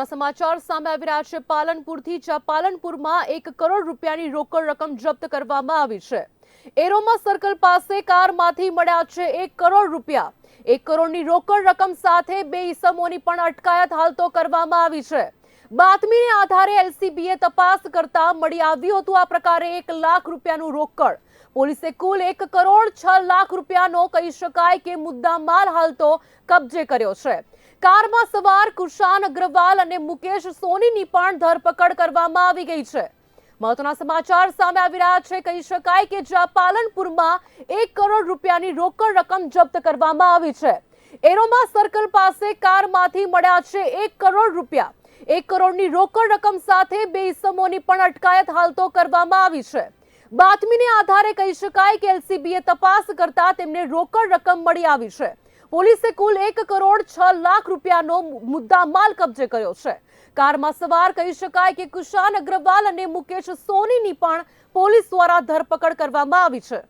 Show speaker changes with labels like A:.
A: સમાચાર સામે આવી રહ્યા છે. પાલનપુરથી પાલનપુરમાં એક કરોડ રૂપિયાની રોકડ રકમ જપ્ત કરવામાં આવી છે. એરોમા સર્કલ પાસે કારમાંથી મળ્યા છે એક કરોડ રૂપિયા. એક કરોડની રોકડ રકમ સાથે બે ઈસમોની પણ અટકાયત હાલ તો કરવામાં આવી છે. બાતમીને આધારે એલસીબીએ તપાસ કરતા મળી આવ્યું હતું આ પ્રકારે એક લાખ રૂપિયાનું રોકડ. પોલીસે કુલ એક કરોડ છ લાખ રૂપિયાનો કહી શકાય કે મુદ્દામાલ હાલ તો કબજે કર્યો છે. કારમાં સવાર કુશાન અગ્રવાલ અને મુકેશ સોનીની પણ ધરપકડ કરવામાં આવી ગઈ છે. મહત્વના સમાચાર સામે આવી રહ્યા છે. કહી શકાય કે જ્યાં પાલનપુરમાં એક કરોડ રૂપિયાની રોકડ રકમ જપ્ત કરવામાં આવી છે. એરોમા સર્કલ પાસે કારમાંથી મળ્યા છે એક કરોડ રૂપિયા. એક કરોડની રોકડ રકમ સાથે બે ઇસમોની પણ અટકાયત હાલ તો કરવામાં આવી છે. બાતમીને આધારે કહી શકાય કે એલસીબીએ તપાસ કરતા તેમને રોકડ રકમ મળી આવી છે. પોલીસે કુલ એક કરોડ છ લાખ રૂપિયાનો મુદ્દા માલ કબજે કર્યો છે. કારમાં સવાર કહી શકાય કે કુશાન અગ્રવાલ અને મુકેશ સોનીની પણ પોલીસ દ્વારા ધરપકડ કરવામાં આવી છે.